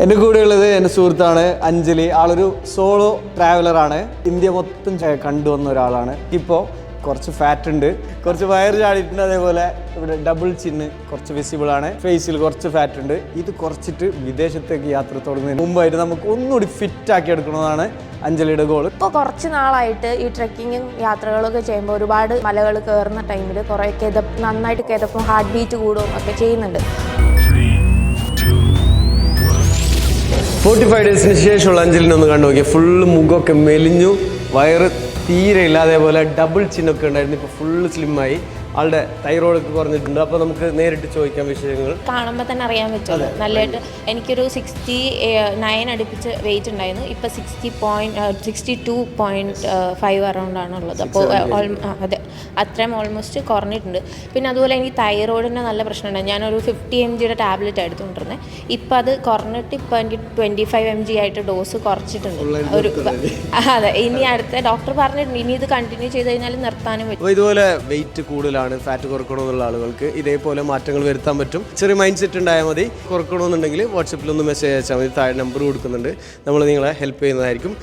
എന്റെ കൂടെയുള്ളത് എന്റെ സുഹൃത്താണ് അഞ്ജലി. ആളൊരു സോളോ ട്രാവലറാണ് ഇന്ത്യ മൊത്തം കണ്ടു കണ്ടുവന്ന ഒരാളാണ്. ഇപ്പോൾ കുറച്ച് ഫാറ്റ് ഉണ്ട്. കുറച്ച് വയർ ചാടിയിട്ടുണ്ട് അതേപോലെ. ഇവിടെ ഡബിൾ ചിന്ന് കുറച്ച് വിസിബിൾ ആണ്. ഫേസിൽ കുറച്ച് ഫാറ്റ് ഉണ്ട്. ഇത് കുറച്ചിട്ട് വിദേശത്തേക്ക് യാത്ര തുടങ്ങുന്നതിന് മുമ്പായിട്ട് നമുക്ക് ഒന്നുകൂടി ഫിറ്റ് ആക്കി എടുക്കണമെന്നാണ് അഞ്ജലിയുടെ ഗോൾ ഇപ്പോൾ കുറച്ച് നാളായിട്ട് ഈ ട്രക്കിങ്ങും യാത്രകളൊക്കെ ചെയ്യുമ്പോൾ ഒരുപാട് മലകൾ കയറുന്ന ടൈമിൽ കുറേ കിതപ്പ് നന്നായിട്ട് കിതപ്പും ഹാർട്ട് ബീറ്റ് കൂടുകയും ഒക്കെ ചെയ്യുന്നുണ്ട്. ഫോർട്ടി ഫൈവ് ഡേയ്സിന് ശേഷമുള്ള അഞ്ജലിനെ ഒന്ന് കണ്ടു നോക്കിയാൽ ഫുള്ള് മുഖമൊക്കെ മെലിഞ്ഞു വയറ് തീരെ ഇല്ല അതേപോലെ ഡബിൾ ചിന്നൊക്കെ ഉണ്ടായിരുന്നു. ഇപ്പോൾ ഫുള്ള് സ്ലിമ്മായി ആളുടെ തൈറോയ്ഡ് ഒക്കെ കുറഞ്ഞിട്ടുണ്ട്. അപ്പോൾ നമുക്ക് നേരിട്ട് ചോദിക്കാൻ വിഷയങ്ങൾ. കാണുമ്പോൾ തന്നെ അറിയാൻ പറ്റും. നല്ലതായിട്ട് എനിക്കൊരു സിക്സ്റ്റി നയൻ അടുപ്പിച്ച് വെയിറ്റ് ഉണ്ടായിരുന്നു. ഇപ്പോൾ sixty point sixty two point five അറൗണ്ടാണ് ഉള്ളത് അപ്പോൾ അതെ. അത്രയും ഓൾമോസ്റ്റ് കുറഞ്ഞിട്ടുണ്ട്. പിന്നെ അതുപോലെ എനിക്ക് തൈറോയിഡിന്റെ നല്ല പ്രശ്നമുണ്ട്. ഞാനൊരു ഫിഫ്റ്റി എം ജിയുടെ ടാബ്ലറ്റ് എടുത്തുകൊണ്ടിരുന്നത് ഇപ്പം അത് കുറഞ്ഞിട്ട് ഇപ്പോൾ എനിക്ക് ട്വന്റി ഫൈവ് എം ജി ആയിട്ട് ഡോസ് കുറച്ചിട്ടുണ്ട്. ഒരു അതെ. ഇനി അടുത്ത ഡോക്ടർ പറഞ്ഞിട്ടുണ്ട്. ഇനി ഇത് കണ്ടിന്യൂ ചെയ്ത് കഴിഞ്ഞാൽ നിർത്താനും പറ്റും ഇതുപോലെ വെയിറ്റ് കൂടുതലാണ് ഫാറ്റ് കുറക്കണമെന്നുള്ള ആളുകൾക്ക് ഇതേപോലെ മാറ്റങ്ങൾ വരുത്താൻ പറ്റും. ചെറിയ മൈൻഡ് സെറ്റ് ഉണ്ടായാൽ മതി. കുറക്കണമെന്നുണ്ടെങ്കിൽ വാട്സപ്പിൽ ഒന്ന് മെസ്സേജ് അയച്ചാൽ മതി. താഴെ നമ്പർ കൊടുക്കുന്നുണ്ട്. നമ്മൾ നിങ്ങളെ ഹെൽപ്പ് ചെയ്യുന്നതായിരിക്കും.